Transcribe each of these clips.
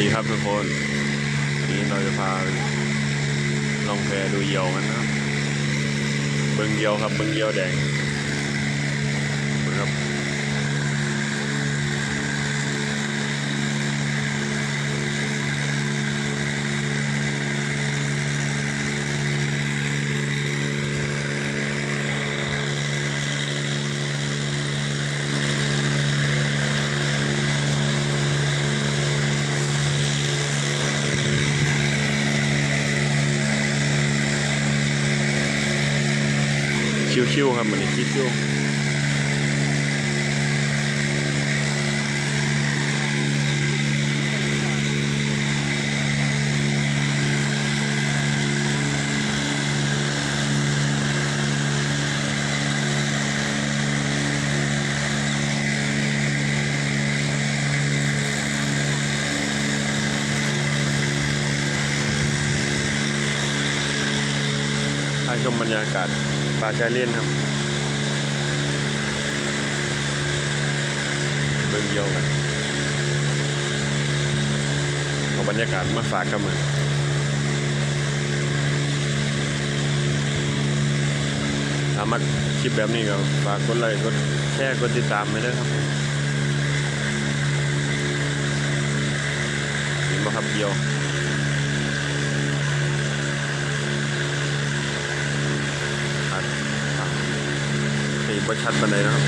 ดีครับทุกคนวันนี้เราจะพาลองแพดูเหยี่ยวกันนะครับเบิ้งเหยี่ยวครับเบิ้งเหยี่ยวแดง ชิวๆครับมันนี้ชิวๆให้ชมบรรยากาศ ป่าชายเลนครับเบิ้งเหยี่ยวกันเอาบรรยากาศมาฝากกันมือถ้ามักคลิปแบบนี้ก็ฝากกดไลค์กดแชร์กดติดตามไปด้วยครับเห็นบ่ครับเหยี่ยว ชัดครับสี บ่ชัดปานใดนะครับ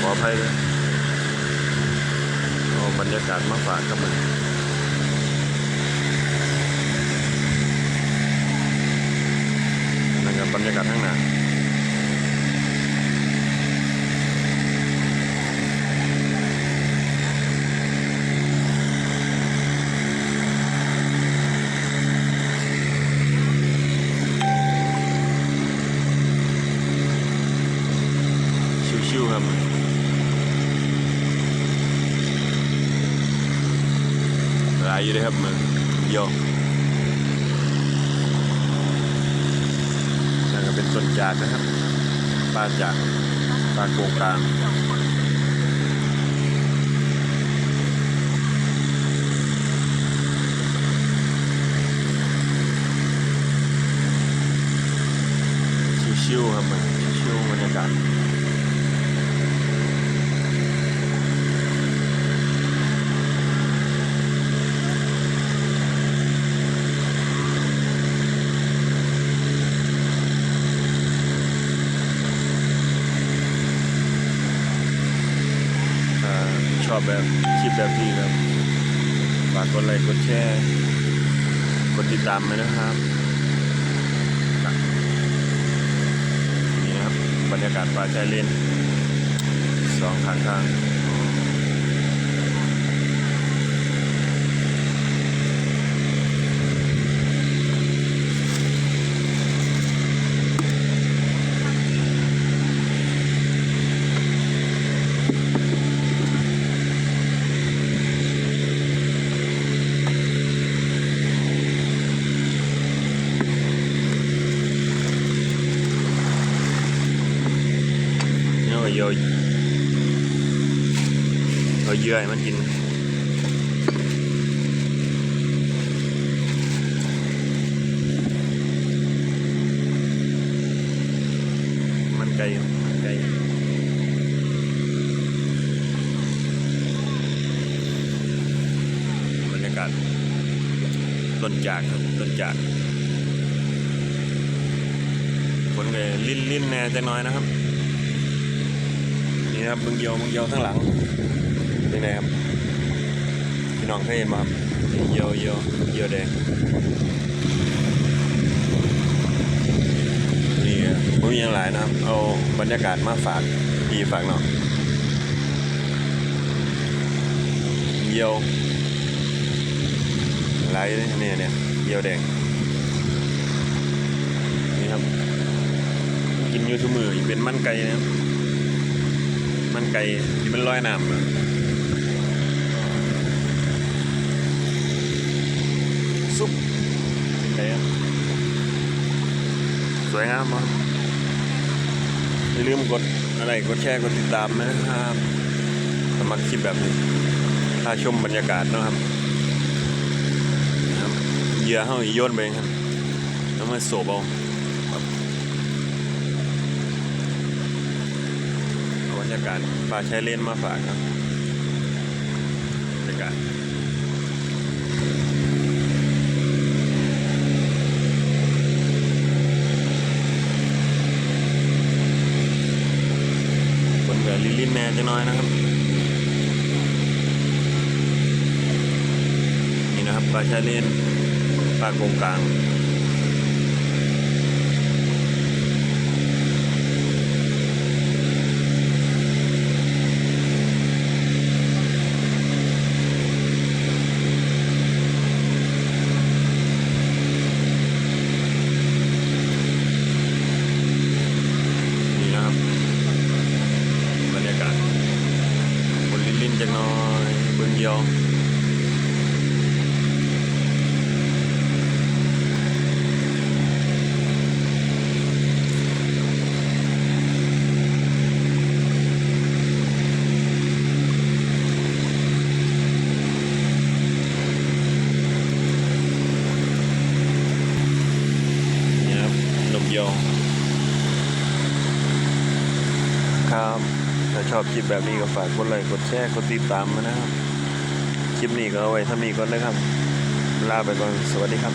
ขออภัยเลยเอาบรรยากาศมาฝากครับมันนั่นกับบรรยากาศข้างหน้าชิวๆครับหลายอยู่เลยครับมันโยนั่นก็เป็นต้นจากนะครับป้าจากป้าโกงกลางชิวๆครับมันชิวๆบรรยากาศ ชอบแบบคลิปแบบนี้ครับฝากกดไลค์กดแชร์กดติดตามไว้นะครับนี่นะครับบรรยากาศป่าชายเลนสองข้างทางนี่ก็โย เอาเยื่อมันกินมันไก่มันไก่บรรยากาศต้นจากครับต้นจากฝนเลยลิ้นลิ้นแน่จะน้อยนะครับนี่ครับมึงเยียวมึงเยียวข้างหลัง นี่นะครับพี่น้องเคยเห็นไหมครับเยียวเยียวเยียวแดงนี่ครับผมมีอย่างหลายนะครับ เอาบรรยากาศมาฝากพี่ฝากน้องเยียวหลายเลยเนี่ยเนี่ยเยียวแดงนี่ครับ กินอยูทูมืออีกเป็นมันไก่นะครับมันไก่ที่มันลอยน้ำอะ ซุปสวยงามมั้อย่าลืมกดอะไรกดแชร์กดติดตามนะครับสมัครคลิปแบบนี้ถ้าชมบรรยากาศนะครับเหยื่อเฮาอีโยนไปครับแล้วมาโสบเอาบเอาบรรยากาศป่าชายเลนมาฝากครับบรรยากาศฝนกับ ลินแน่จะน้อยนะครับ นี่นะครับปลาชายเลนปลากงกลาง นี่นะครับ บรรยากาศบ นลินลินจัง ถ้าชอบคลิปแบบนี้ก็ฝากกดไลค์กดแชร์กดติดตามมานะครับ คลิปนี้ก็เอาไว้ถ้ามีก็ได้ครับ ลาไปก่อน สวัสดีครับ